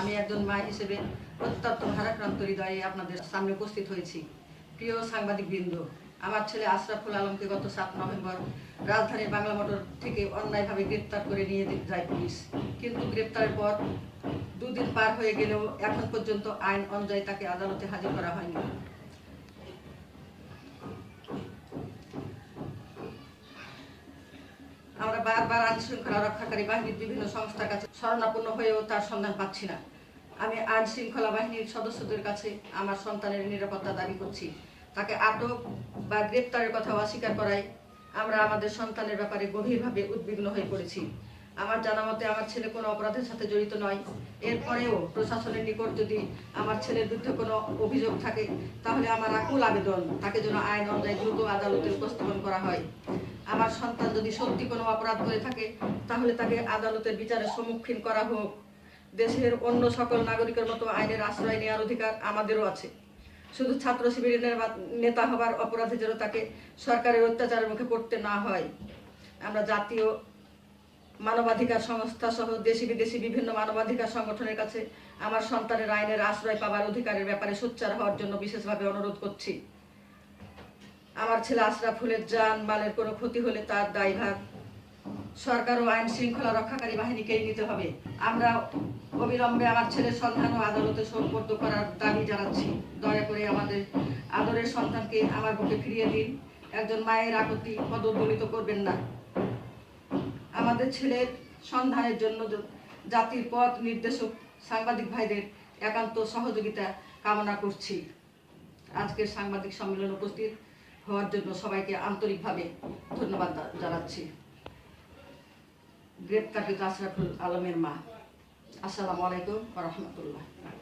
আমি একজন মা হিসেবে অত্যন্ত ভারাক্রান্ত হৃদয়ে আপনাদের সামনে উপস্থিত হয়েছি। প্রিয় সাংবাদিক বৃন্দ আমার ছেলে আশরাফুল আলমকে গত সাত নভেম্বর রাজধানী বাংলা মোটর থেকে অন্যায়ভাবে গ্রেপ্তার করে নিয়ে যায় পুলিশ। কিন্তু গ্রেপ্তারের পর দুদিন পার হয়ে গেলেও এখন পর্যন্ত আইন অনুযায়ী তাকে আদালতে হাজির করা হয়নি আমরা বারবার আইন শৃঙ্খলা রক্ষাকারী বাহিনীর বিভিন্ন সংস্থার কাছে শরণাপন্ন হয়েও তার সন্ধান পাচ্ছি না। আমি আইন শৃঙ্খলা বাহিনীর সদস্যদের কাছে আমার সন্তানের নিরাপত্তা দাবি করছি। তাকে আটক বা গ্রেপ্তারের কথা অস্বীকার করায় আমরা আমাদের সন্তানের ব্যাপারে গভীরভাবে উদ্বিগ্ন হয়ে পড়েছি। আমার জানা মতে আমার ছেলে কোনো অপরাধের সাথে জড়িত নয়। এরপরেও প্রশাসনের নিকট যদি আমার ছেলের বিরুদ্ধে কোনো অভিযোগ থাকে, তাহলে আমার আকুল আবেদন, তাকে যেন আইন অনুযায়ী দ্রুত আদালতে উপস্থাপন করা হয়। আমার সন্তান যদি সত্যি কোনো অপরাধ করে থাকে, তাহলে তাকে আদালতের বিচারের সম্মুখীন করা হোক। দেশের অন্য সকল নাগরিকের মতো আইনের আশ্রয় নেওয়ার অধিকার আমাদেরও আছে। শুধু ছাত্র শিবিরের নেতা হবার অপরাধে যেন তাকে সরকারের অত্যাচারের মুখে পড়তে না হয়। আমরা জাতীয় মানবাধিকার সংস্থা সহ দেশি বিদেশি বিভিন্ন মানবাধিকার সংগঠনের কাছে আমার সন্তানের আইনের আশ্রয় পাবার অধিকারের ব্যাপারে সোচ্চার হওয়ার জন্য বিশেষভাবে অনুরোধ করছি। আমার ছেলে আশরাফুলের যান মালের কোনো ক্ষতি হলে তার দায়ভার সরকার ও আইন শৃঙ্খলা রক্ষাকারী বাহিনীকেই নিতে হবে। আমরা অবিলম্বে আমার ছেলের সন্ধান ও আদালতে সোপর্দ করার দাবি জানাচ্ছি। দয়া করে আমাদের আদরের সন্তানকে আমার বুকে ফিরিয়ে দিন। একজন মায়ের আকতি পদদলিত করবেন না। আমাদের ছেলের সন্ধানের জন্য জাতির পথ নির্দেশক সাংবাদিক ভাইদের একান্ত সহযোগিতা কামনা করছি। আজকের সাংবাদিক সম্মেলনে উপস্থিত হওয়ার জন্য সবাইকে আন্তরিকভাবে ধন্যবাদ জানাচ্ছি। গ্রেপ্তারকৃত আশরাফুল আলমের মা। আসসালামু আলাইকুম রহমতুল্লাহ।